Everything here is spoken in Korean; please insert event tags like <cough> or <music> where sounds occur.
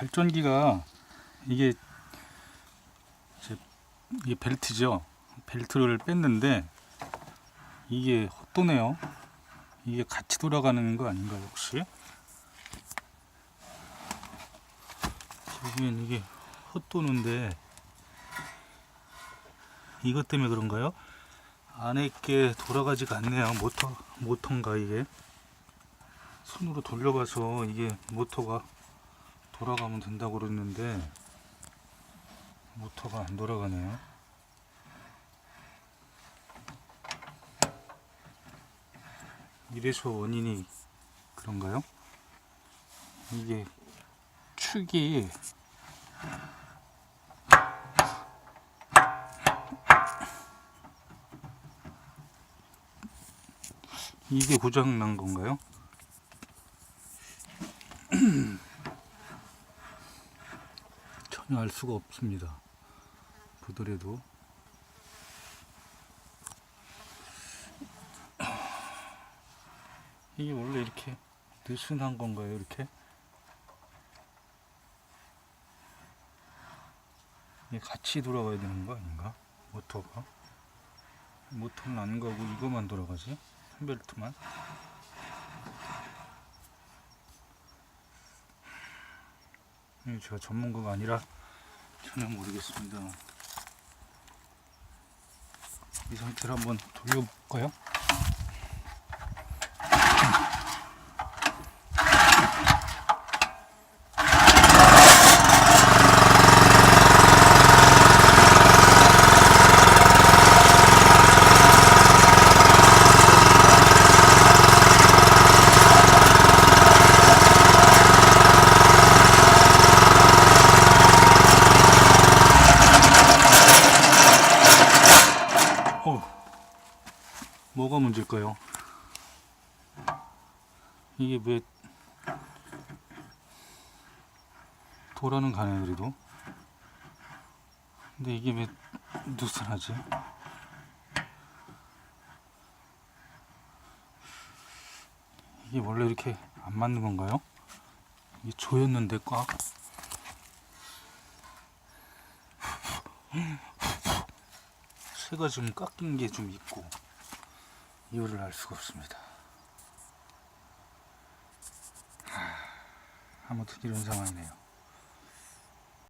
발전기가 이게 제- 이게 벨트죠. 벨트를 뺐는데 이게 헛도네요. 이게 같이 돌아가는 거 아닌가요 혹시? 보기엔 이게 헛도는데 이것 때문에 그런가요? 안에 있게 돌아가지가 않네요. 모터 모터인가 이게 손으로 돌려봐서 이게 모터가 돌아가면 된다고 그랬는데 모터가 안 돌아가네요. 이래서 원인이 그런가요? 이게 축이 이게 고장 난 건가요? <clears throat> <clears throat> 전혀 알 수가 없습니다. 보더라도 이게 원래 이렇게 느슨한 건가요? 이렇게? 이게 같이 돌아가야 되는 거 아닌가? 모터가 모터는 안 가고 이거만 돌아가지? 벨트만 이 제가 전문가가 아니라 전혀 모르겠습니다. 이 상태로 한번 돌려볼까요? 어, 뭐가 문제일까요? 이게 왜 돌아는 가네 그래도 근데 이게 왜 느슨하지? 이게 원래 이렇게 안 맞는 건가요? 이게 조였는데 꽉 <laughs> 새가 좀 깎인 게 좀 있고 이유를 알 수가 없습니다. 하, 아무튼 이런 상황이네요.